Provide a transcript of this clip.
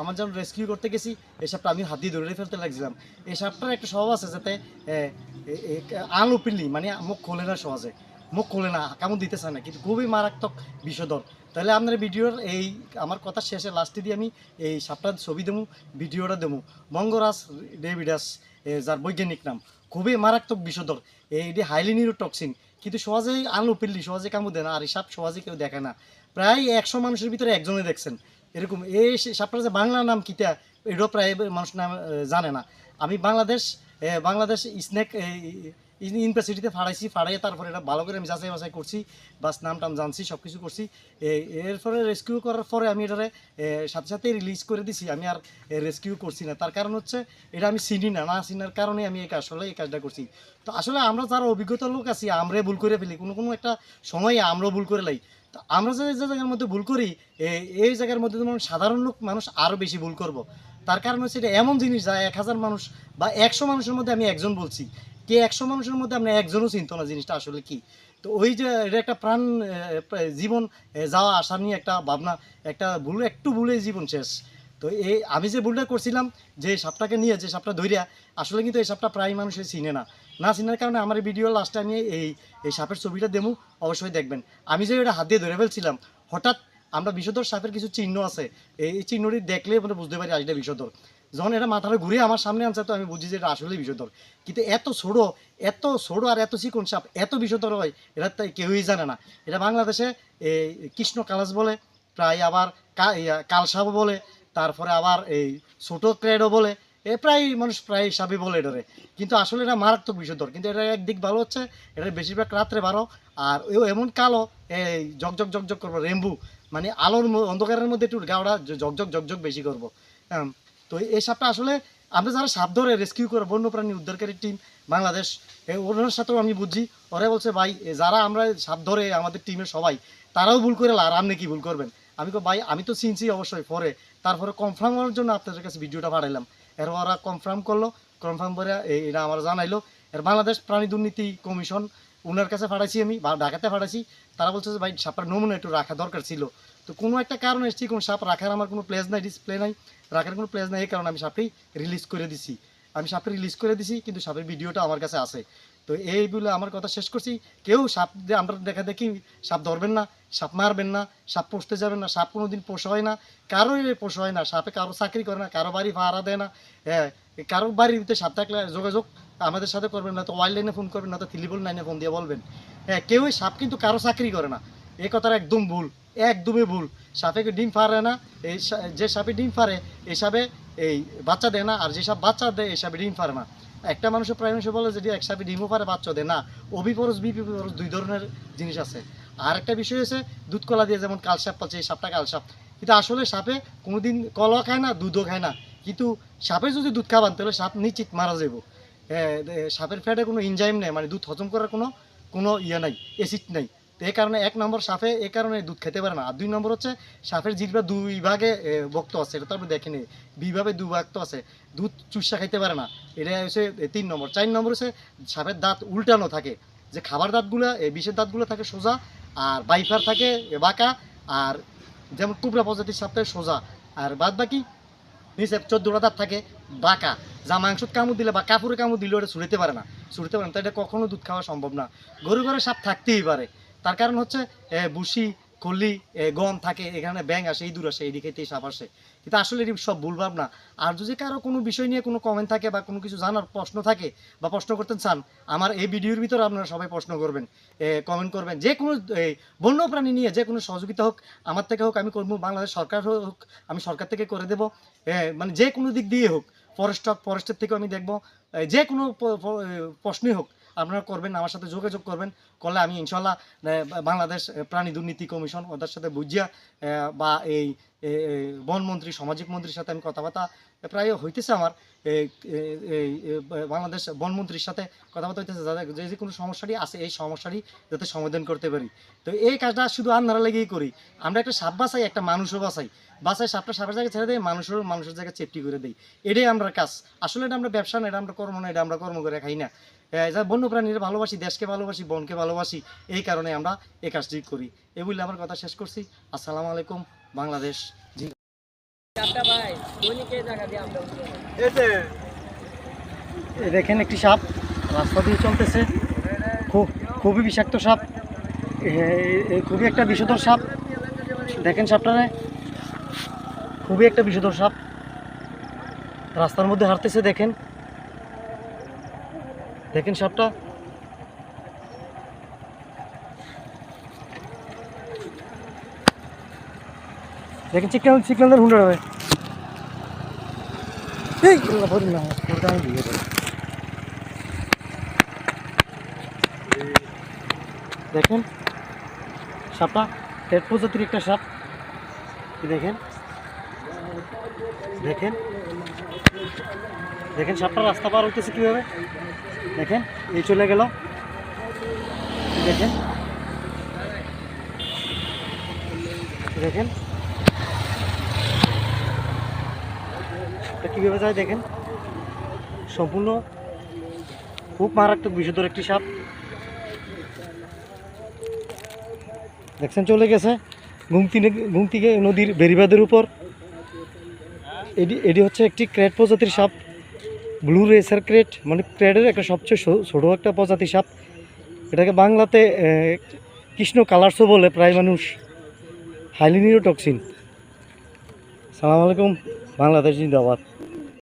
আমার যখন রেস্কিউ করতে গেছি, এই সাপটা আমি হাত দিয়ে ধরে ফেলতে লাগছিলাম। এই সাপটার একটা স্বভাব আছে যাতে আনওপেনলি মানে মুখ খোলে না সহজে। মুখ খোলে না কেমন দিতে না, কিন্তু খুবই মারাত্মক বিষধর। তাহলে আপনার ভিডিওর এই, আমার কথা শেষে লাস্টে দিয়ে আমি এই সাপটার ছবি দেবো, ভিডিওটা দেবো। মঙ্গরাজ ডেভিডাস যার বৈজ্ঞানিক নাম। খুবই মারাত্মক বিষধর। এইটি হাইলি নিউরোটক্সিন কিন্তু সহজেই আনলো, পিল্লি, সহজে কামু দেয় না, আর এই সাপ সহজে কেউ দেখে না। প্রায় একশো মানুষের ভিতরে একজনে দেখছেন। এরকম, এই সাপটা সাপটার যে বাংলা নাম কিতা এটাও প্রায় মানুষ নাম জানে না। আমি বাংলাদেশ বাংলাদেশ স্নেক ইউনিভার্সিটিতে ফাড়াইছি, ফাড়াইয়ে তারপরে এটা ভালো করে আমি যাচাই বাছাই করছি, বাস নাম টাম জানছি সব কিছু করছি এরপরে রেস্কিউ করার পরে আমি এটারে সাথে সাথে রিলিজ করে দিছি। আমি আর রেস্কিউ করছি না। তার কারণ হচ্ছে, এটা আমি চিনি না। না চিনার কারণে আমি এই আসলে এই কাজটা করছি। তো আসলে আমরা যারা অভিজ্ঞতা লোক আছি আমরা ভুল করে ফেলি। কোনো কোনো একটা সময়ে আমরাও ভুল করে লাই। তো আমরা যে জায়গার মধ্যে ভুল করি এই জায়গার মধ্যে যেমন সাধারণ লোক মানুষ আরও বেশি ভুল করব। তার কারণ হচ্ছে এটা এমন জিনিস যা এক হাজার মানুষ বা একশো মানুষের মধ্যে আমি একজন বলছি। কে একশো মানুষের মধ্যে আপনি একজনও চিনতো না জিনিসটা আসলে কি। তো ওই যে এটা একটা প্রাণ জীবন যাওয়া, আসা নিয়ে একটা ভাবনা, একটা ভুল, একটু ভুলে জীবন শেষ। তো এই, আমি যে ভুলটা করছিলাম, যে সাপটাকে নিয়ে, যে সাপটা ধরিয়া আসলে কিন্তু এই সাপটা প্রায় মানুষের চিনে না। না চিনার কারণে আমার ভিডিও লাস্টে আমি এই এই সাপের ছবিটা দেবো, অবশ্যই দেখবেন। আমি যে এটা হাত দিয়ে ধরে ফেলছিলাম, হঠাৎ আমরা বিষধর সাপের কিছু চিহ্ন আছে, এই চিহ্নটি দেখলে আমরা বুঝতে পারি আসলে বিষধর যখন এটা মাথাটা ঘুরে আমার সামনে আনছে, তো আমি বুঝি যে এটা আসলে বিষধর। কিন্তু এত ছোড়ো এত ছোড়ো আর এত চিকন সাপ, এত বিষধর হয় এটা তাই কেউই জানে না। এটা বাংলাদেশে এই কৃষ্ণ কালাস বলে, প্রায় আবার কালসাপ বলে, তারপরে আবার এই ছোটো ক্রেডও বলে, এ প্রায় মানুষ প্রায় হিসাবে বলে এটারে। কিন্তু আসলে এটা মারাত্মক বিষধর। কিন্তু এটা একদিক ভালো হচ্ছে এটা বেশিরভাগ রাত্রে বারো আর ও এমন কালো, এই জকজক জকজক করব, রেম্বু মানে আলোর অন্ধকারের মধ্যে একটু গাওড়া জকজক জকজক বেশি করব। হ্যাঁ। তো এই সাপটা আসলে আমরা যারা সাপ ধরে রেস্কিউ করে বন্যপ্রাণী উদ্ধারকারী টিম বাংলাদেশ ওনার সাথেও আমি বুঝছি ওরা বলছে, ভাই যারা আমরা সাপ ধরে আমাদের টিমের সবাই, তারাও ভুল করে আর আপনি কি ভুল করবেন? আমি কো ভাই, আমি তো চিনছি অবশ্যই পরে। তারপরে কনফার্ম করার জন্য আপনাদের কাছে ভিডিওটা পাঠাইলাম। এর ওরা কনফার্ম করল কনফার্ম করে এটা আমার জানাইলো। এর বাংলাদেশ প্রাণী দুর্নীতি কমিশন ওনার কাছে পাঠাইছি আমি, বা ঢাকাতে পাঠাইছি। তারা বলছে যে, ভাই, সাপটার নমুনা একটু রাখা দরকার ছিল। তো কোনো একটা কারণে এসেছি কোনো সাপ রাখার আমার কোনো প্লেস নাই ডিসপ্লে নাই, রাখার কোনো প্লেস নাই, এই কারণে আমি সাপটি রিলিজ করে দিছি। আমি সাপে রিলিজ করে দিছি, কিন্তু সাপের ভিডিওটা আমার কাছে আছে। তো এই বলে আমার কথা শেষ করছি। কেউ সাপ দিয়ে আমরা দেখা দেখি, সাপ ধরবেন না, সাপ মারবেন না, সাপ পোষতে যাবেন না, সাপ কোনো দিন পোষা হয় না, কারোই পোষা হয় না, সাপে কারও চাকরি করে না, কারও বাড়ি ভাড়া দেয় না হ্যাঁ কারও বাড়িতে সাপ থাকলে যোগাযোগ আমাদের সাথে করবেন না তো ওয়াইল্ড লাইনে ফোন করবেন না তো থিলিবল লাইনে ফোন দিয়ে বলবেন। হ্যাঁ কেউই সাপ কিন্তু কারও চাকরি করে না। এ কথাটা একদম ভুল। একদমই ভুল। সাপে ডিম ফারে না? এই যে সাপে ডিম ফারে এই সাপে এই বাচ্চা দেয় না আর যে সাপ বাচ্চা দেয় এই সাপে ডিম ফারে না। একটা মানুষের প্রায় মানুষে বলে যে এক সাপে ডিমও পারে বাচ্চা দেয় না। অবিপরস বিপিপরস দুই ধরনের জিনিস আছে। আর একটা বিষয় হচ্ছে দুধ কলা দিয়ে যেমন কাল সাপ পাচ্ছে এই সাপটা কাল সাপ। কিন্তু আসলে সাপে কোনোদিন কলা খায় না দুধও খায় না। কিন্তু সাপে যদি দুধ খাবান তাহলে সাপ নিশ্চিত মারা যাব হ্যাঁ, সাপের ফ্যাটে কোনো ইনজাইম নেই মানে দুধ হজম করার কোনো কোনো ইয়ে নাই অ্যাসিড নাই। তো এই কারণে এক নম্বর সাপে এ কারণে দুধ খেতে পারে না। আর দুই নম্বর হচ্ছে সাপের জিরবা দুই ভাগে এ, ভক্ত আছে এটা তো আপনি দেখেনি বিভাবে তো আছে। দুধ চুষা খাইতে পারে না। এটা হচ্ছে তিন নম্বর। চার নম্বর হচ্ছে সাপের দাঁত উল্টানো থাকে। যে খাবার দাঁতগুলো এই বিষের দাঁতগুলো থাকে সোজা আর বাইফার থাকে বাঁকা আর যেমন টুকরা প্রজাতির সাপ থাকে সোজা। আর বাদ বাকি নিচে চোদ্দোটা দাঁত থাকে বাঁকা। যা মাংস কামড় দিলে বা কাপড়ে কামড় দিলে ওটা ছুড়তে পারে না। ছুড়তে পারে না। তো এটা কখনো দুধ খাওয়া সম্ভব না। গরু ঘরে সাপ থাকতেই পারে। তার কারণ হচ্ছে বুসি কল্লি এ, গম থাকে এখানে ব্যাং আসে ইঁদুর আসে এই দিকেতেই সাপ আসে। কিন্তু আসলে এটি সব ভুল ভাবনা। আর যদি কারও কোনো বিষয় নিয়ে কোনো কমেন্ট থাকে বা কোনো কিছু জানার প্রশ্ন থাকে বা প্রশ্ন করতে চান আমার এই ভিডিওর ভিতরে আপনারা সবাই প্রশ্ন করবেন কমেন্ট করবেন। যে কোনো এই, বন্যপ্রাণী নিয়ে যে কোনো সহযোগিতা হোক আমার থেকে হোক আমি করব বাংলাদেশ সরকার হোক আমি সরকার থেকে করে দেবো। মানে যে কোনো দিক দিয়ে হোক ফরেস্ট হোক ফরেস্টের থেকেও আমি দেখব। যে কোনো প্রশ্নই হোক আপনারা করবেন আমার সাথে যোগাযোগ করবেন। করলে আমি ইনশাল্লাহ বাংলাদেশ প্রাণী দুর্নীতি কমিশন ওদের সাথে বুঝিয়া বা এই বনমন্ত্রী সামাজিক মন্ত্রীর সাথে আমি কথাবার্তা প্রায় হইতেছে আমার বাংলাদেশ বনমন্ত্রীর সাথে কথাবার্তা হইতেছে যাতে যে যে কোনো সমস্যাটি আছে এই সমস্যাটি যাতে সমাধান করতে পারি। তো এই কাজটা শুধু আন্ধারা লেগেই করি। আমরা একটা সাপ বাঁচাই একটা মানুষও বাঁচাই। বাসায় সাপটা সাপের জায়গায় ছেড়ে দিই মানুষের মানুষের জায়গায় চেপটি করে দিই। এটাই আমরা কাজ। আসলে এটা আমরা ব্যবসা না এটা আমরা কর্ম না এটা আমরা কর্ম করে খাই না। এ, যা বন্য প্রাণীরা ভালোবাসি দেশকে ভালোবাসি বনকে ভালোবাসি এই কারণে আমরা এই কাজটি করি। এই বলে আমার কথা শেষ করছি। আসসালামু আলাইকুম, বাংলাদেশ। দেখেন একটি সাপ, রাস্তা দিয়ে চলতেছে। খুব, খুবই বিষাক্ত সাপ। এ- এ, খুবই একটা বিষধর সাপ। দেখেন সাপটারে। খুবই একটা বিষধর সাপ। রাস্তার মধ্যে হাঁটতেছে, দেখেন। দেখেন সাপটা। দেখেন চিকেন চিকেনের হুন্ডা হবে এই বলুন না, ওটা আমি দিয়ে দেবো। দেখেন সাপটা টেট প্রজাতির একটা সাপ। দেখেন? দেখেন। দেখেন সাপটা রাস্তা পার হইতেছে কীভাবে? দেখেন এই চলে গেল। দেখেন। দেখেন। এটা কীভাবে যায় দেখেন? সম্পূর্ণ খুব মারাত্মক বিষধর একটি সাপ। দেখছেন, চলে গেছে। ঘুমতি ঘুমতিকে নদীর বেরিবাদের উপর। এটি এটি হচ্ছে একটি ক্রেট প্রজাতির সাপ। ব্লু রেসার ক্রেট মানে ক্রেটের একটা সবচেয়ে ছোট একটা প্রজাতির সাপ। এটাকে বাংলাতে কৃষ্ণ কালারসও বলে প্রায় মানুষ। হাইলিনিও টক্সিন সালাম আলাইকুম, বাংলাদেশ জিন্দাবাদ।